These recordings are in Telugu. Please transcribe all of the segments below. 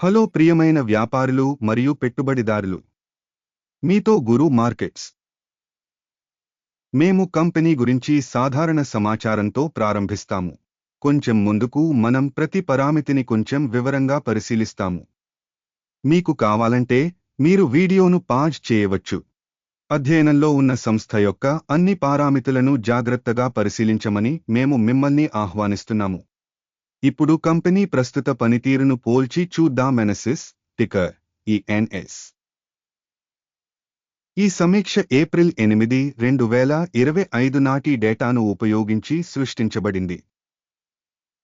హలో ప్రియమైన వ్యాపారులు మరియు పెట్టుబడిదారులు. మీతో గురు మార్కెట్స్. మేము కంపెనీ గురించి సాధారణ సమాచారంతో ప్రారంభిస్తాము. కొంచెం ముందుకు మనం ప్రతి పరామితిని కొంచెం వివరంగా పరిశీలిస్తాము. మీకు కావాలంటే మీరు వీడియోను పాజ్ చేయవచ్చు. అధ్యయనంలో ఉన్న సంస్థ యొక్క అన్ని పారామితులను జాగ్రత్తగా పరిశీలించమని మేము మిమ్మల్ని ఆహ్వానిస్తున్నాము. ఇప్పుడు కంపెనీ ప్రస్తుత పనితీరును పోల్చి చూద్దామెనసిస్ టికర్ ఈఎన్ఎస్ ఈ సమీక్ష ఏప్రిల్ ఎనిమిది రెండు వేల ఇరవై ఐదు నాటి డేటాను ఉపయోగించి సృష్టించబడింది.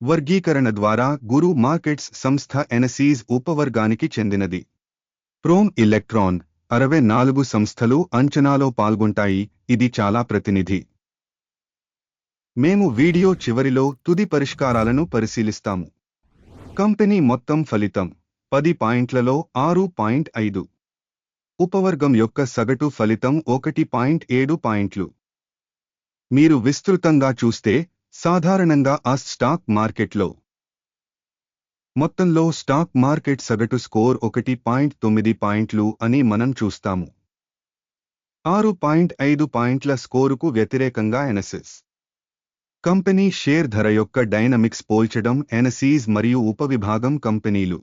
వర్గీకరణ ద్వారా గురు మార్కెట్స్ సంస్థ ఎనసీజ్ ఉపవర్గానికి చెందినది. ప్రోమ్ ఎలక్ట్రాన్ అరవై నాలుగు సంస్థలు అంచనాలో పాల్గొంటాయి. ఇది చాలా ప్రతినిధి. మేము వీడియో చివరిలో తుది పరిష్కారాలను పరిశీలిస్తాము. కంపెనీ మొత్తం ఫలితం పది పాయింట్లలో ఆరు పాయింట్ ఐదు. ఉపవర్గం యొక్క సగటు ఫలితం ఒకటి పాయింట్ ఏడు పాయింట్లు. మీరు విస్తృతంగా చూస్తే సాధారణంగా ఆ స్టాక్ మార్కెట్లో మొత్తంలో స్టాక్ మార్కెట్ సగటు స్కోర్ ఒకటి పాయింట్ తొమ్మిది పాయింట్లు అని మనం చూస్తాము. ఆరు పాయింట్ ఐదు పాయింట్ల స్కోరుకు వ్యతిరేకంగా ఎనసిస్. కంపెనీ షేర్ ధర యొక్క డైనమిక్స్ పోల్చడం ఎనసీజ్ మరియు ఉపవిభాగం కంపెనీలు.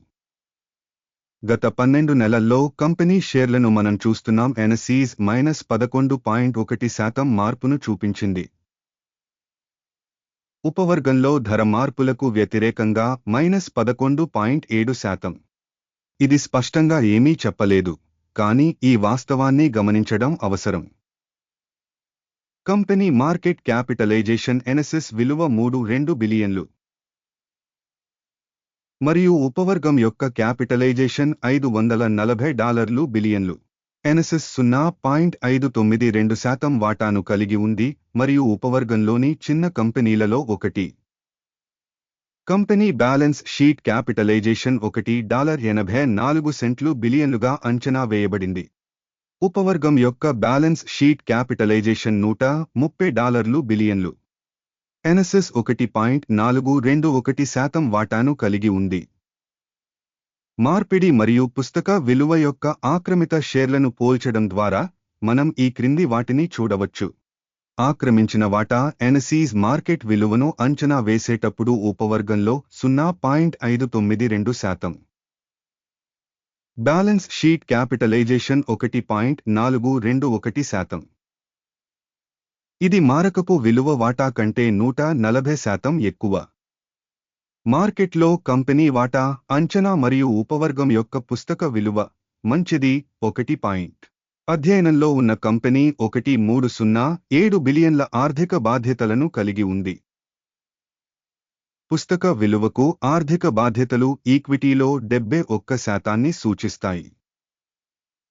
గత పన్నెండు నెలల్లో కంపెనీ షేర్లను మనం చూస్తున్నాం ఎనసీజ్ మైనస్ పదకొండు పాయింట్ ఒకటి శాతం మార్పును చూపించింది. ఉపవర్గంలో ధర మార్పులకు వ్యతిరేకంగా మైనస్ పదకొండు పాయింట్ ఏడు శాతం. ఇది స్పష్టంగా ఏమీ చెప్పలేదు కానీ ఈ వాస్తవాన్ని గమనించడం అవసరం. కంపెనీ మార్కెట్ క్యాపిటలైజేషన్ ఎనసిస్ విలువ మూడు రెండు బిలియన్లు. మరియు ఉపవర్గం యొక్క క్యాపిటలైజేషన్ ఐదు వందల నలభై డాలర్లు బిలియన్లు. ఎనసిస్ సున్నా పాయింట్ ఐదు తొమ్మిది రెండు శాతం వాటాను కలిగి ఉంది మరియు ఉపవర్గంలోని చిన్న కంపెనీలలో ఒకటి. కంపెనీ బ్యాలెన్స్ షీట్ క్యాపిటలైజేషన్ ఒకటి డాలర్ ఎనభై నాలుగు సెంట్లు బిలియన్లుగా అంచనా వేయబడింది. ఉపవర్గం యొక్క బ్యాలెన్స్ షీట్ క్యాపిటలైజేషన్ నూట ముప్పై డాలర్లు బిలియన్లు. ఎన్ఎస్ఎస్ ఒకటి పాయింట్ నాలుగు రెండు ఒకటి శాతం వాటాను కలిగి ఉంది. మార్పిడి మరియు పుస్తక విలువ యొక్క ఆక్రమిత షేర్లను పోల్చడం ద్వారా మనం ఈ క్రింది వాటిని చూడవచ్చు. ఆక్రమించిన వాటా ఎనసీజ్ మార్కెట్ విలువను అంచనా వేసేటప్పుడు ఉపవర్గంలో సున్నా పాయింట్ ఐదు తొమ్మిది రెండు శాతం. బ్యాలెన్స్ షీట్ క్యాపిటలైజేషన్ ఒకటి పాయింట్ నాలుగు రెండు ఒకటి శాతం. ఇది మారకపు విలువ వాటా కంటే నూట నలభై శాతం ఎక్కువ. మార్కెట్లో కంపెనీ వాటా అంచనా మరియు ఉపవర్గం యొక్క పుస్తక విలువ మంచిది ఒకటి పాయింట్. అధ్యయనంలో ఉన్న కంపెనీ ఒకటి మూడు సున్నా ఏడు బిలియన్ల ఆర్థిక బాధ్యతలను కలిగి ఉంది. పుస్తక విలువకు ఆర్థిక బాధ్యతలు ఈక్విటీలో డెబ్బై ఒక్క శాతాన్ని సూచిస్తాయి.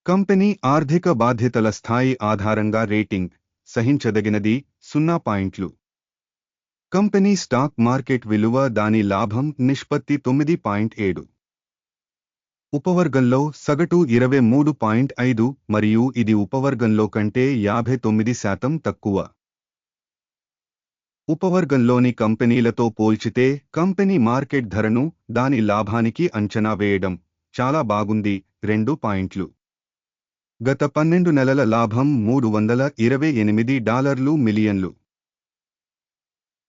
కంపెనీ ఆర్థిక బాధ్యతల స్థాయి ఆధారంగా రేటింగ్ సహించదగినది సున్నా పాయింట్లు. కంపెనీ స్టాక్ మార్కెట్ విలువ దాని లాభం నిష్పత్తి తొమ్మిది పాయింట్ ఏడు. ఉపవర్గంలో సగటు ఇరవై మూడు పాయింట్ ఐదు మరియు ఇది ఉపవర్గంలో కంటే యాభై తొమ్మిది శాతం తక్కువ. ఉపవర్గంలోని కంపెనీలతో పోల్చితే కంపెనీ మార్కెట్ ధరను దాని లాభానికి అంచనా వేయడం చాలా బాగుంది. రెండు పాయింట్లు. గత పన్నెండు నెలల లాభం మూడు వందల ఇరవై ఎనిమిది డాలర్లు మిలియన్లు.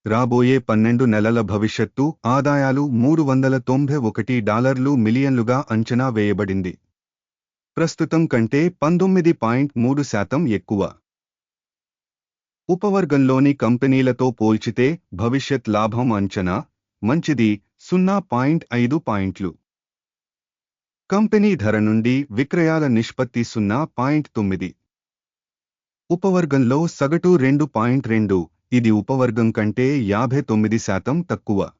రాబోయే పన్నెండు నెలల భవిష్యత్తు ఆదాయాలు మూడు వందల తొంభై ఒకటి డాలర్లు మిలియన్లుగా అంచనా వేయబడింది. ప్రస్తుతం కంటే పంతొమ్మిది పాయింట్ మూడు శాతం ఎక్కువ. ఉపవర్గంలోని కంపెనీలతో పోల్చితే భవిష్యత్ లాభం అంచనా మంచిది సున్నా పాయింట్ ఐదు పాయింట్లు. కంపెనీ ధర నుండి విక్రయాల నిష్పత్తి సున్నా పాయింట్ తొమ్మిది. ఉపవర్గంలో సగటు రెండు పాయింట్ రెండు ఇది ఉపవర్గం కంటే యాభై తొమ్మిది శాతం తక్కువ.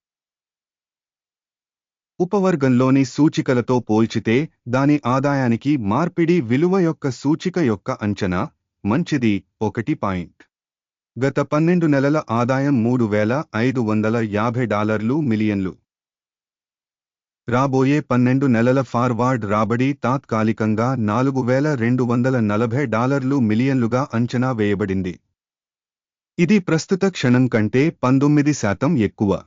ఉపవర్గంలోని సూచికలతో పోల్చితే దాని ఆదాయానికి మార్పిడి విలువ యొక్క సూచిక యొక్క అంచనా మంచిది ఒకటి పాయింట్ గత పన్నెండు నెలల ఆదాయం మూడు వేల ఐదు వందల యాభై డాలర్లు మిలియన్లు. రాబోయే పన్నెండు నెలల ఫార్వార్డ్ రాబడి తాత్కాలికంగా నాలుగు వేల రెండు వందల నలభై డాలర్లు మిలియన్లుగా అంచనా వేయబడింది. ఇది ప్రస్తుత క్షణం కంటే పంతొమ్మిది శాతం ఎక్కువ.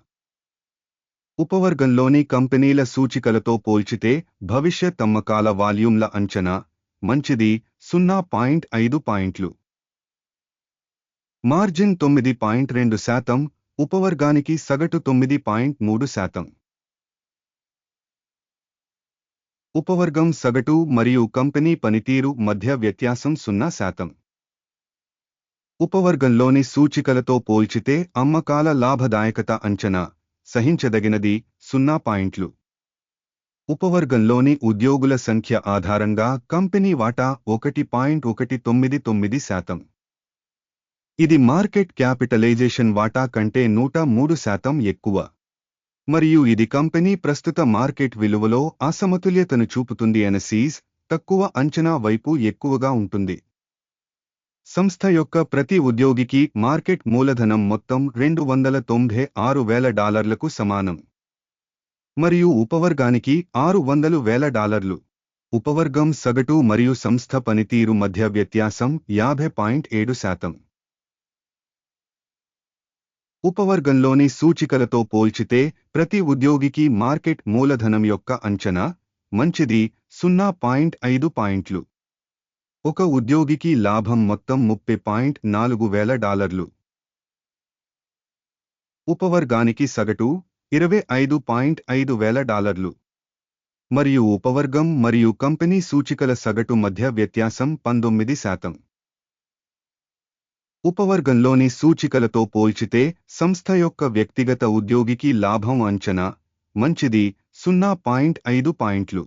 ఉపవర్గంలోని కంపెనీల సూచికలతో పోల్చితే భవిష్యత్ అమ్మకాల వాల్యూమ్ల అంచనా మంచిది సున్నా పాయింట్ ఐదు పాయింట్లు. మార్జిన్ తొమ్మిది పాయింట్ రెండు శాతం ఉపవర్గానికి సగటు తొమ్మిది పాయింట్ మూడు శాతం. ఉపవర్గం సగటు మరియు కంపెనీ పనితీరు మధ్య వ్యత్యాసం సున్నా శాతం. ఉపవర్గంలోని సూచికలతో పోల్చితే అమ్మకాల లాభదాయకత అంచనా సహించదగినది సున్నా పాయింట్లు. ఉపవర్గంలోని ఉద్యోగుల సంఖ్య ఆధారంగా కంపెనీ వాటా ఒకటి పాయింట్ ఒకటి తొమ్మిది తొమ్మిది శాతం. ఇది మార్కెట్ క్యాపిటలైజేషన్ వాటా కంటే నూట మూడు శాతం ఎక్కువ. మరియు ఇది కంపెనీ ప్రస్తుత మార్కెట్ విలువలో అసమతుల్యతను చూపుతుంది అనే సీజ్ తక్కువ అంచనా వైపు ఎక్కువగా ఉంటుంది. సంస్థ యొక్క ప్రతి ఉద్యోగికి మార్కెట్ మూలధనం మొత్తం రెండు వందల తొంభై ఆరు వేల డాలర్లకు సమానం. మరియు ఉపవర్గానికి ఆరు వందలు వేల డాలర్లు. ఉపవర్గం సగటు మరియు సంస్థ పనితీరు మధ్య వ్యత్యాసం యాభై పాయింట్ ఏడు శాతం. ఉపవర్గంలోని సూచికలతో పోల్చితే ప్రతి ఉద్యోగికి మార్కెట్ మూలధనం యొక్క అంచనా మంచిది సున్నా పాయింట్ ఐదు పాయింట్లు. ఒక ఉద్యోగికి లాభం మొత్తం ముప్పై పాయింట్ నాలుగు వేల డాలర్లు. ఉపవర్గానికి సగటు ఇరవై ఐదు పాయింట్ ఐదు వేల డాలర్లు. మరియు ఉపవర్గం మరియు కంపెనీ సూచికల సగటు మధ్య వ్యత్యాసం పంతొమ్మిది శాతం. ఉపవర్గంలోని సూచికలతో పోల్చితే సంస్థ యొక్క వ్యక్తిగత ఉద్యోగికి లాభం అంచనా మంచిది సున్నా పాయింట్ ఐదు పాయింట్లు.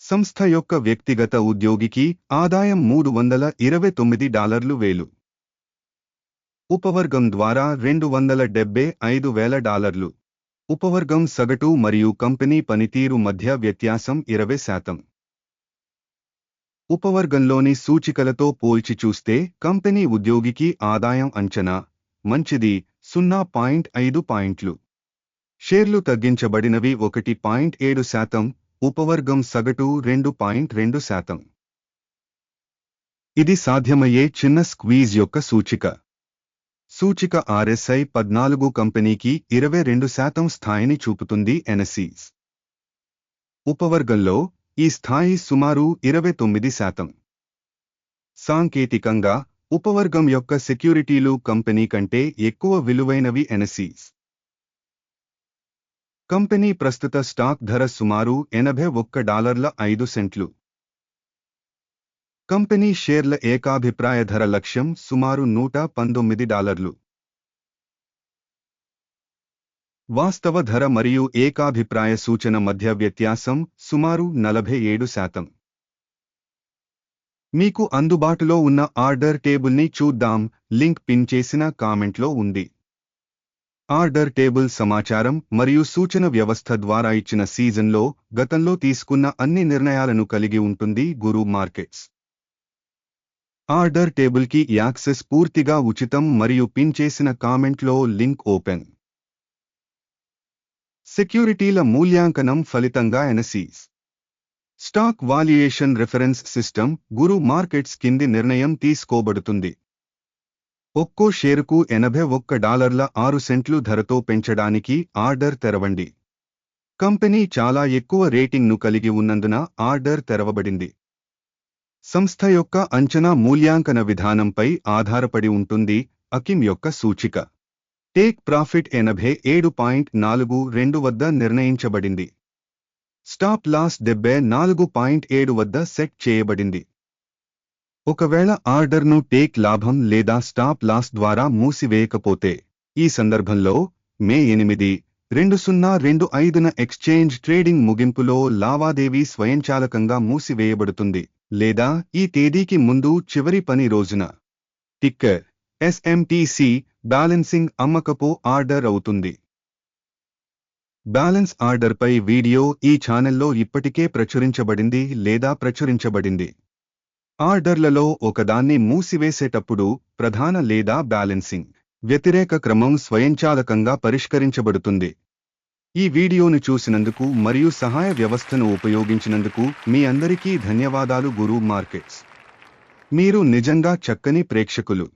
సంస్థ యొక్క వ్యక్తిగత ఉద్యోగికి ఆదాయం మూడు వందల ఇరవై తొమ్మిది డాలర్లు వేలు. ఉపవర్గం ద్వారా రెండు వందల డెబ్బై ఐదు వేల డాలర్లు. ఉపవర్గం సగటు మరియు కంపెనీ పనితీరు మధ్య వ్యత్యాసం ఇరవై శాతం. ఉపవర్గంలోని సూచికలతో పోల్చి చూస్తే కంపెనీ ఉద్యోగికి ఆదాయం అంచనా మంచిది సున్నా పాయింట్ ఐదు పాయింట్లు. షేర్లు తగ్గించబడినవి ఒకటి పాయింట్ ఏడు శాతం ఉపవర్గం సగటు రెండు పాయింట్ రెండు శాతం. ఇది సాధ్యమయ్యే చిన్న స్క్వీజ్ యొక్క సూచిక. సూచిక ఆర్ఎస్ఐ పద్నాలుగు కంపెనీకి ఇరవై రెండు శాతం స్థాయిని చూపుతుంది ఎనసీస్ ఉపవర్గంలో ఈ స్థాయి సుమారు ఇరవై తొమ్మిది శాతం. సాంకేతికంగా ఉపవర్గం యొక్క సెక్యూరిటీలు కంపెనీ కంటే ఎక్కువ విలువైనవి ఎనసీస్ కంపెనీ ప్రస్తుత స్టాక్ ధర సుమారు ఎనభై ఒక్క డాలర్ల ఐదు సెంట్లు. కంపెనీ షేర్ల ఏకాభిప్రాయ ధర లక్ష్యం సుమారు నూట పంతొమ్మిది డాలర్లు. వాస్తవ ధర మరియు ఏకాభిప్రాయ సూచన మధ్య వ్యత్యాసం సుమారు నలభై ఏడు శాతం. మీకు అందుబాటులో ఉన్న ఆర్డర్ టేబుల్ని చూద్దాం లింక్ పిన్ చేసిన కామెంట్లో ఉంది. ఆర్డర్ టేబుల్ సమాచారం మరియు సూచన వ్యవస్థ ద్వారా ఇచ్చిన సీజన్లో గతంలో తీసుకున్న అన్ని నిర్ణయాలను కలిగి ఉంటుంది గురు మార్కెట్స్. ఆర్డర్ టేబుల్కి యాక్సెస్ పూర్తిగా ఉచితం మరియు పిన్ చేసిన కామెంట్లో లింక్ ఓపెన్. సెక్యూరిటీల మూల్యాంకనం ఫలితంగా ఎనసీస్ stock valuation reference system Guru markets కింది నిర్ణయం తీసుకోబడుతుంది. ఒక్కో షేరుకు ఎనభై ఒక్క డాలర్ల ఆరు సెంట్లు ధరతో పెంచడానికి ఆర్డర్ తెరవండి. కంపెనీ చాలా ఎక్కువ రేటింగ్ను కలిగి ఉన్నందున ఆర్డర్ తెరవబడింది. సంస్థ యొక్క అంచనా మూల్యాంకన విధానంపై ఆధారపడి ఉంటుంది అకిమ్ యొక్క సూచిక. టేక్ ప్రాఫిట్ ఎనభై ఏడు పాయింట్ నాలుగు రెండు వద్ద నిర్ణయించబడింది. స్టాప్ లాస్ డెబ్బై నాలుగు పాయింట్ ఏడు వద్ద సెట్ చేయబడింది. ఒకవేళ ఆర్డర్ను టేక్ లాభం లేదా స్టాప్ లాస్ ద్వారా మూసివేయకపోతే ఈ సందర్భంలో మే ఎనిమిది రెండు సున్నా రెండు ఐదున ఎక్స్చేంజ్ ట్రేడింగ్ ముగింపులో లావాదేవీ స్వయంచాలకంగా మూసివేయబడుతుంది లేదా ఈ తేదీకి ముందు చివరి పని రోజున. టిక్కర్ ఎస్ఎంటీసీ బ్యాలెన్సింగ్ అమ్మకపు ఆర్డర్ అవుతుంది. బ్యాలెన్స్ ఆర్డర్పై వీడియో ఈ ఛానల్లో ఇప్పటికే ప్రచురించబడింది లేదా ప్రచురించబడింది. ఆర్డర్లలో ఒకదాన్ని మూసివేసేటప్పుడు ప్రధాన లేదా బ్యాలెన్సింగ్ వ్యతిరేక క్రమం స్వయంచాలకంగా పరిష్కరించబడుతుంది. ఈ వీడియోను చూసినందుకు మరియు సహాయ వ్యవస్థను ఉపయోగించినందుకు మీ అందరికీ ధన్యవాదాలు గురు మార్కెట్స్. మీరు నిజంగా చక్కని ప్రేక్షకులు.